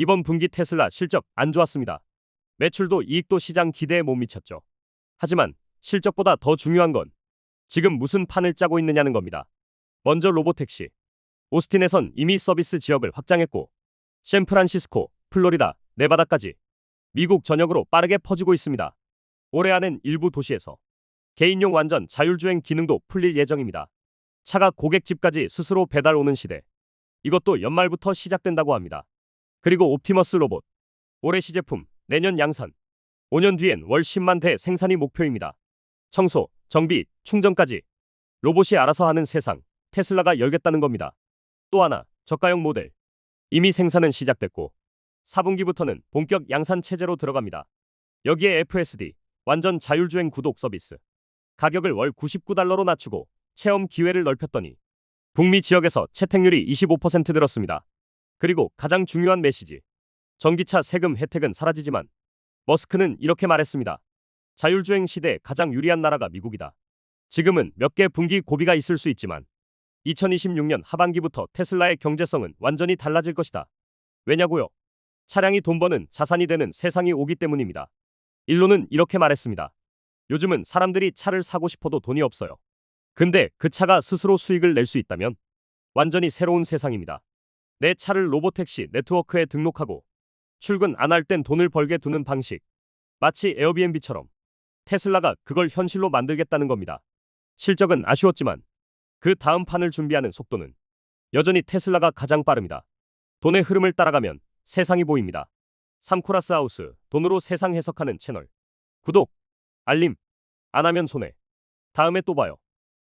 이번 분기 테슬라 실적 안 좋았습니다. 매출도 이익도 시장 기대에 못 미쳤죠. 하지만 실적보다 더 중요한 건 지금 무슨 판을 짜고 있느냐는 겁니다. 먼저 로보택시. 오스틴에선 이미 서비스 지역을 확장했고 샌프란시스코, 플로리다, 네바다까지 미국 전역으로 빠르게 퍼지고 있습니다. 올해 안엔 일부 도시에서 개인용 완전 자율주행 기능도 풀릴 예정입니다. 차가 고객 집까지 스스로 배달 오는 시대. 이것도 연말부터 시작된다고 합니다. 그리고 옵티머스 로봇. 올해 시제품, 내년 양산. 5년 뒤엔 월 10만 대 생산이 목표입니다. 청소, 정비, 충전까지 로봇이 알아서 하는 세상. 테슬라가 열겠다는 겁니다. 또 하나, 저가형 모델. 이미 생산은 시작됐고 4분기부터는 본격 양산 체제로 들어갑니다. 여기에 FSD, 완전 자율주행 구독 서비스. 가격을 월 99달러로 낮추고 체험 기회를 넓혔더니 북미 지역에서 채택률이 25% 늘었습니다. 그리고 가장 중요한 메시지. 전기차 세금 혜택은 사라지지만 머스크는 이렇게 말했습니다. 자율주행 시대에 가장 유리한 나라가 미국이다. 지금은 몇 개 분기 고비가 있을 수 있지만 2026년 하반기부터 테슬라의 경제성은 완전히 달라질 것이다. 왜냐고요? 차량이 돈 버는 자산이 되는 세상이 오기 때문입니다. 일로는 이렇게 말했습니다. 요즘은 사람들이 차를 사고 싶어도 돈이 없어요. 근데 그 차가 스스로 수익을 낼 수 있다면 완전히 새로운 세상입니다. 내 차를 로보택시 네트워크에 등록하고 출근 안 할 땐 돈을 벌게 두는 방식. 마치 에어비앤비처럼 테슬라가 그걸 현실로 만들겠다는 겁니다. 실적은 아쉬웠지만 그 다음 판을 준비하는 속도는 여전히 테슬라가 가장 빠릅니다. 돈의 흐름을 따라가면 세상이 보입니다. 삼코라스 하우스 돈으로 세상 해석하는 채널 구독, 알림 안 하면 손해. 다음에 또 봐요.